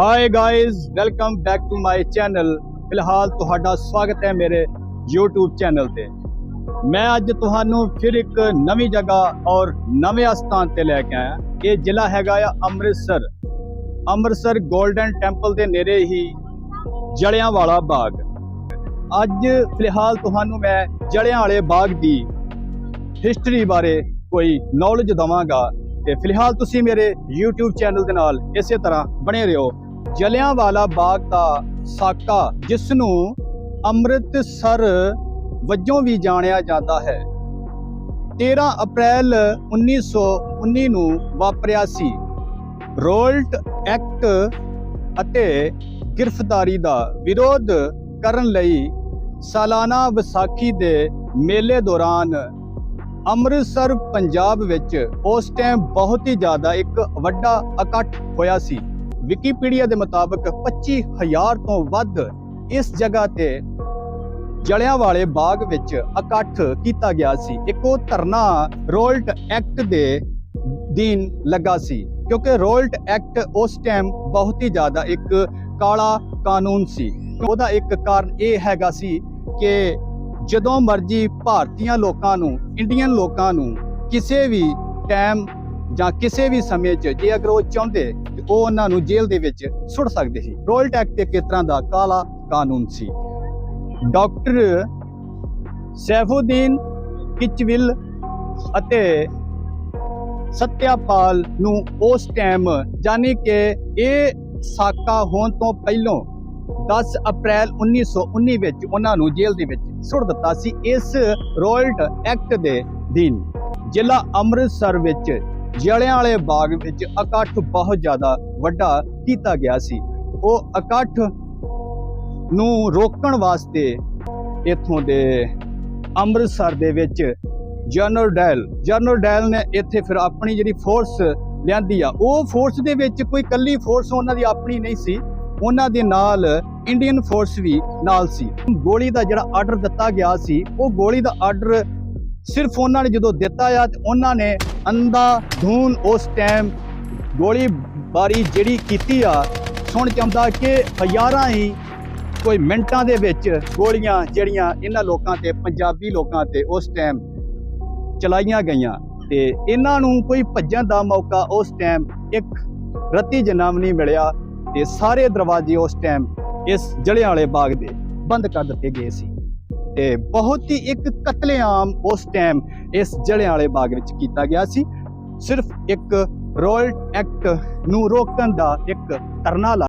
Hi guys welcome back to my channel ਫਿਲਹਾਲ ਤੁਹਾਡਾ ਸਵਾਗਤ ਹੈ ਮੇਰੇ YouTube ਚੈਨਲ ਤੇ। ਮੈਂ ਅੱਜ ਤੁਹਾਨੂੰ ਫਿਰ ਇੱਕ ਨਵੀਂ ਜਗ੍ਹਾ ਔਰ ਨਵੇਂ ਸਥਾਨ ਤੇ ਲੈ ਕੇ ਆਇਆ। ਇਹ ਜ਼ਿਲ੍ਹਾ ਹੈਗਾ ਆ ਅੰਮ੍ਰਿਤਸਰ। ਅੰਮ੍ਰਿਤਸਰ 골ਡਨ ਟੈਂਪਲ ਦੇ ਨੇੜੇ ਹੀ ਜਲਿਆਂਵਾਲਾ ਬਾਗ। ਅੱਜ ਫਿਲਹਾਲ ਤੁਹਾਨੂੰ ਮੈਂ ਜਲਿਆਂਵਾਲੇ ਬਾਗ ਦੀ ਹਿਸਟਰੀ ਬਾਰੇ ਕੋਈ ਨੌਲੇਜ ਦਵਾਂਗਾ। ਤੇ ਫਿਲਹਾਲ ਤੁਸੀਂ ਮੇਰੇ YouTube ਚੈਨਲ ਦੇ ਨਾਲ ਇਸੇ ਤਰ੍ਹਾਂ ਬਣੇ ਰਹੋ। ਜਲਿਆਂਵਾਲਾ ਬਾਗ ਦਾ ਸਾਕਾ, ਜਿਸ ਨੂੰ ਅੰਮ੍ਰਿਤਸਰ ਵਜੋਂ ਵੀ ਜਾਣਿਆ ਜਾਂਦਾ ਹੈ। 13 ਅਪ੍ਰੈਲ 1919 ਨੂੰ ਵਾਪਰਿਆ ਸੀ। ਰੋਲਟ ਐਕਟ ਅਤੇ ਗ੍ਰਿਫਤਾਰੀ ਦਾ ਵਿਰੋਧ ਕਰਨ ਲਈ ਸਾਲਾਨਾ ਵਿਸਾਖੀ ਦੇ ਮੇਲੇ ਦੌਰਾਨ ਅੰਮ੍ਰਿਤਸਰ, ਪੰਜਾਬ ਵਿੱਚ ਉਸ ਟਾਈਮ ਬਹੁਤ ਹੀ ਜ਼ਿਆਦਾ ਇੱਕ ਵੱਡਾ ਇਕੱਠ ਹੋਇਆ ਸੀ। ਵਿਕੀਪੀਡੀਆ ਦੇ ਮੁਤਾਬਕ 25000 ਤੋਂ ਵੱਧ ਇਸ ਜਗ੍ਹਾ ਤੇ ਜਲਿਆਂਵਾਲੇ ਬਾਗ ਵਿੱਚ ਇਕੱਠ ਕੀਤਾ ਗਿਆ ਸੀ। ਇੱਕ ਉਹ ਧਰਨਾ ਰੋਲਟ ਐਕਟ ਦੇ ਦੀਨ ਲੱਗਾ ਸੀ, ਕਿਉਂਕਿ ਰੋਲਟ ਐਕਟ ਉਸ ਟਾਈਮ ਬਹੁਤ ਹੀ ਜ਼ਿਆਦਾ ਇੱਕ ਕਾਲਾ ਕਾਨੂੰਨ ਸੀ। ਉਹਦਾ ਇੱਕ ਕਾਰਨ ਇਹ ਹੈਗਾ ਸੀ ਕਿ ਜਦੋਂ ਮਰਜ਼ੀ ਭਾਰਤੀਆਂ ਲੋਕਾਂ ਨੂੰ ਇੰਡੀਅਨ ਲੋਕਾਂ ਨੂੰ ਕਿਸੇ ਵੀ ਟਾਈਮ ਜਾਂ ਕਿਸੇ ਵੀ ਸਮੇਂ 'ਚ ਜੇ ਅਗਰ ਉਹ ਚਾਹੁੰਦੇ ਤੇ ਉਹ ਉਹਨਾਂ ਨੂੰ ਜੇਲ੍ਹ ਦੇ ਵਿੱਚ ਸੁੱਟ ਸਕਦੇ ਸੀ। ਰੋਲ ਟੈਕਟ ਇੱਕ ਕਿਸ ਤਰ੍ਹਾਂ ਦਾ ਕਾਲਾ ਕਾਨੂੰਨ ਸੀ? ਡਾਕਟਰ ਸੈਫੂਦੀਨ ਕਿਚਵਿਲ ਅਤੇ ਸਤਿਆਪਾਲ ਨੂੰ ਉਸ ਟਾਈਮ ਯਾਨੀ ਕਿ ਇਹ ਸਾਕਾ ਹੋਣ ਤੋਂ ਪਹਿਲਾਂ 10 ਅਪ੍ਰੈਲ 1919 ਵਿੱਚ ਉਹਨਾਂ ਨੂੰ ਜੇਲ੍ਹ ਦੇ ਵਿੱਚ ਸੁੱਟ ਦਿੱਤਾ ਸੀ ਇਸ ਰੋਇਲਟ ਐਕਟ ਦੇ ਦਿਨ ਜ਼ਿਲ੍ਹਾ ਅੰਮ੍ਰਿਤਸਰ ਵਿੱਚ ਜਲਿਆਂ ਵਾਲੇ ਬਾਗ ਵਿੱਚ ਇਕੱਠ ਬਹੁਤ ਜ਼ਿਆਦਾ ਵੱਡਾ ਕੀਤਾ ਗਿਆ ਸੀ। ਉਹ ਇਕੱਠ ਨੂੰ ਰੋਕਣ ਵਾਸਤੇ ਇੱਥੋਂ ਦੇ ਅੰਮ੍ਰਿਤਸਰ ਦੇ ਵਿੱਚ ਜਨਰਲ ਡੈਲ ਜਨਰਲ ਡੈਲ ਨੇ ਇੱਥੇ ਫਿਰ ਆਪਣੀ ਜਿਹੜੀ ਫੋਰਸ ਲਿਆਂਦੀ ਆ, ਉਹ ਫੋਰਸ ਦੇ ਵਿੱਚ ਕੋਈ ਕੱਲੀ ਫੋਰਸ ਉਹਨਾਂ ਦੀ ਆਪਣੀ ਨਹੀਂ ਸੀ, ਉਹਨਾਂ ਦੇ ਨਾਲ ਇੰਡੀਅਨ ਫੋਰਸ ਵੀ ਨਾਲ ਸੀ। ਗੋਲੀ ਦਾ ਜਿਹੜਾ ਆਰਡਰ ਦਿੱਤਾ ਗਿਆ ਸੀ, ਉਹ ਗੋਲੀ ਦਾ ਆਰਡਰ ਸਿਰਫ ਉਹਨਾਂ ਨੇ ਜਦੋਂ ਦਿੱਤਾ ਆ ਤੇ ਉਹਨਾਂ ਨੇ ਅੰਦਾ ਧੂਨ ਉਸ ਟਾਈਮ ਗੋਲੀ ਬਾਰੀ ਜਿਹੜੀ ਕੀਤੀ ਆ, ਸੁਣ ਚੰਦਾ ਕਿ ਹਜ਼ਾਰਾਂ ਹੀ ਕੋਈ ਮਿੰਟਾਂ ਦੇ ਵਿੱਚ ਗੋਲੀਆਂ ਜਿਹੜੀਆਂ ਇਹਨਾਂ ਲੋਕਾਂ ਤੇ, ਪੰਜਾਬੀ ਲੋਕਾਂ ਤੇ ਉਸ ਟਾਈਮ ਚਲਾਈਆਂ ਗਈਆਂ। ਤੇ ਇਹਨਾਂ ਨੂੰ ਕੋਈ ਭੱਜਣ ਦਾ ਮੌਕਾ ਉਸ ਟਾਈਮ ਇੱਕ ਰੱਤੀ ਜਨਾਮ ਨਹੀਂ ਮਿਲਿਆ ਤੇ ਸਾਰੇ ਦਰਵਾਜ਼ੇ ਉਸ ਟਾਈਮ ਇਸ ਜਲਿਆਂਵਾਲੇ ਬਾਗ ਦੇ ਬੰਦ ਕਰ ਦਿੱਤੇ ਗਏ ਸੀ। ਤੇ ਬਹੁਤ ਹੀ ਇੱਕ ਕਤਲੇਆਮ ਉਸ ਟਾਈਮ ਇਸ ਜਲਿਆਂਵਾਲੇ ਬਾਗ ਵਿੱਚ ਕੀਤਾ ਗਿਆ ਸੀ। ਸਿਰਫ ਇੱਕ ਰੋਇਲ ਐਕਟ ਨੂੰ ਰੋਕਣ ਦਾ ਇੱਕ ਧਰਨਾ ਲਾ